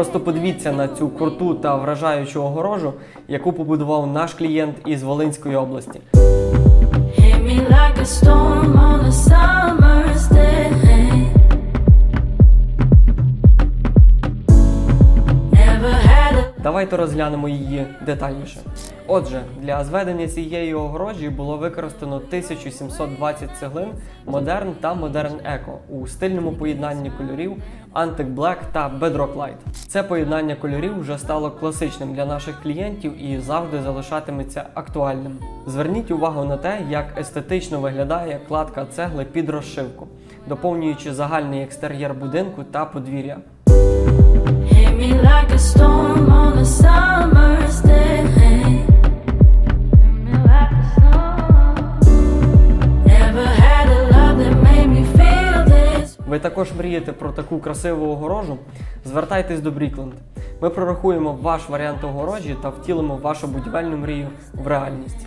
Просто подивіться на цю круту та вражаючу огорожу, яку побудував наш клієнт із Волинської області. Давайте розглянемо її детальніше. Отже, для зведення цієї огорожі було використано 1720 цеглин Modern та Modern Eco у стильному поєднанні кольорів Antique Black та Bedrock Light. Це поєднання кольорів вже стало класичним для наших клієнтів і завжди залишатиметься актуальним. Зверніть увагу на те, як естетично виглядає кладка цегли під розшивку, доповнюючи загальний екстер'єр будинку та подвір'я. Ви також мрієте про таку красиву огорожу? Звертайтесь до Брікленд. Ми прорахуємо ваш варіант огорожі та втілимо вашу будівельну мрію в реальність.